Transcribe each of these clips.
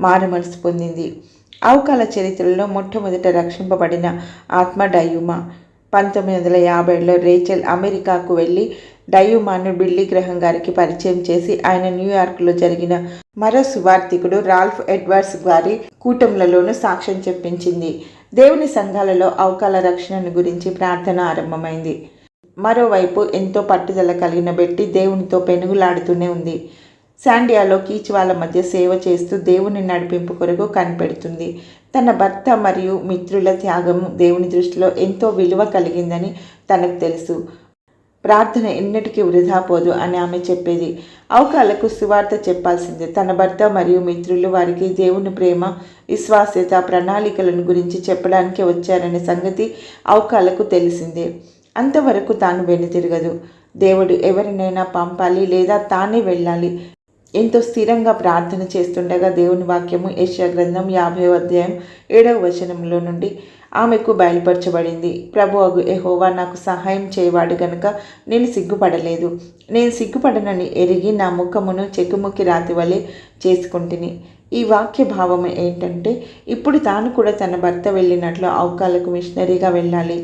మారుమనసు పొందింది. అవకాల చరిత్రలో మొట్టమొదట రక్షింపబడిన ఆత్మ డయూమా. పంతొమ్మిది వందల యాభైలో రేచల్ అమెరికాకు వెళ్ళి డయూమాను బిల్లీ గ్రహం గారికి పరిచయం చేసి ఆయన న్యూయార్క్లో జరిగిన మరో సువార్థికుడు రాల్ఫ్ ఎడ్వర్డ్స్ గారి కూటములలోనూ సాక్ష్యం చెప్పించింది. దేవుని సంఘాలలో అవకాల రక్షణను గురించి ప్రార్థన ఆరంభమైంది. మరోవైపు ఎంతో పట్టుదల కలిగిన బెట్టి దేవునితో పెనుగులాడుతూనే ఉంది. శాండియాలో కీచ్ వాళ్ళ మధ్య సేవ చేస్తూ దేవుని నడిపింపు కొరకు కనిపెడుతుంది. తన భర్త మరియు మిత్రుల త్యాగం దేవుని దృష్టిలో ఎంతో విలువ కలిగిందని తనకు తెలుసు. ప్రార్థన ఎన్నటికీ వృధా పోదు అని ఆమె చెప్పేది. అవకాలకు సువార్త చెప్పాల్సిందే. తన భర్త మరియు మిత్రులు వారికి దేవుని ప్రేమ విశ్వాస్యత ప్రణాళికలను గురించి చెప్పడానికి వచ్చారనే సంగతి అవకాలకు తెలిసిందే. అంతవరకు తాను వెనుతిరగదు. దేవుడు ఎవరినైనా పంపాలి లేదా తానే వెళ్ళాలి. ఎంతో స్థిరంగా ప్రార్థన చేస్తుండగా దేవుని వాక్యము ఏషియా గ్రంథం యాభై అధ్యాయం ఏడవ వచనంలో నుండి ఆమెకు బయలుపరచబడింది. ప్రభు అగు ఎహోవా నాకు సహాయం చేయవాడు గనుక నేను సిగ్గుపడలేదు. నేను సిగ్గుపడనని ఎరిగి నా ముఖమును చెక్కుముక్కి రాతి వలె చేసుకుంటుని. ఈ వాక్య భావం ఏంటంటే ఇప్పుడు తాను కూడా తన భర్త వెళ్ళినట్లు అవకాలకు మిషనరీగా వెళ్ళాలి.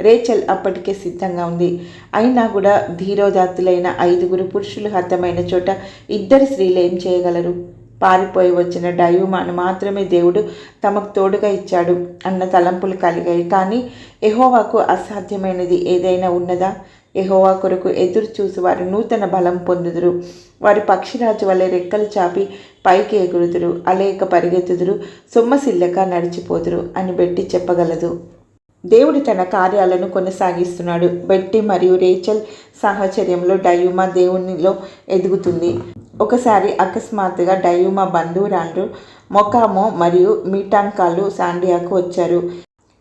రేచల్ అప్పటికే సిద్ధంగా ఉంది. అయినా కూడా ధీరోదాత్తులైన ఐదుగురు పురుషులు హతమైన చోట ఇద్దరు స్త్రీలు ఏం చేయగలరు? పారిపోయి వచ్చిన డైవుమాను మాత్రమే దేవుడు తమకు తోడుగా ఇచ్చాడు అన్న తలంపులు కలిగాయి. కానీ ఎహోవాకు అసాధ్యమైనది ఏదైనా ఉన్నదా? ఎహోవా కొరకు ఎదురు చూసి వారు నూతన బలం పొందుదురు. వారి పక్షిరాజు వలె రెక్కలు చాపి పైకి ఎగురుదురు. అలేక పరిగెత్తుదురు. సొమ్మసిల్లక నడిచిపోదురు అని బెట్టి చెప్పగలదు. దేవుడు తన కార్యాలను కొనసాగిస్తున్నాడు. బెట్టి మరియు రేచల్ సాహచర్యంలో డయూమా దేవునిలో ఎదుగుతుంది. ఒకసారి అకస్మాత్తుగా డయూమా బంధువురాండ్రు మొకామో మరియు మీటాంకాలు సాండియాకు వచ్చారు.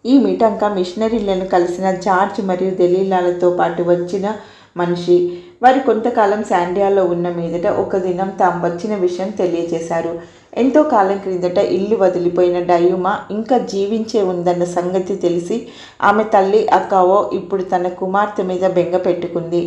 ఈ మీటాంకా మిషనరీలను కలిసిన జార్జ్ మరియు దలీలాలతో పాటు వచ్చిన మనిషి. వారు కొంతకాలం శాండియాలో ఉన్న మీదట ఒక దినం తాము వచ్చిన విషయం తెలియజేశారు. ఎంతో కాలం క్రిందట ఇల్లు వదిలిపోయిన డయూమా ఇంకా జీవించే ఉందన్న సంగతి తెలిసి ఆమె తల్లి అక్కావో ఇప్పుడు తన కుమార్తె మీద బెంగ పెట్టుకుంది.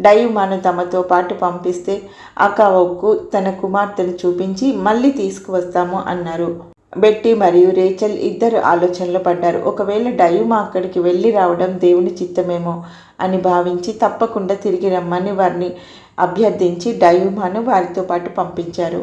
డయుమాను తమతో పాటు పంపిస్తే అకావోకు తన కుమార్తెను చూపించి మళ్ళీ తీసుకువస్తాము అన్నారు. బెట్టి మరియు రేచల్ ఇద్దరు ఆలోచనలో పడ్డారు. ఒకవేళ డయూమా అక్కడికి వెళ్ళి రావడం దేవుని చిత్తమేమో అని భావించి తప్పకుండా తిరిగి రమ్మని వారిని అభ్యర్థించి డయూమాను వారితో పాటు పంపించారు.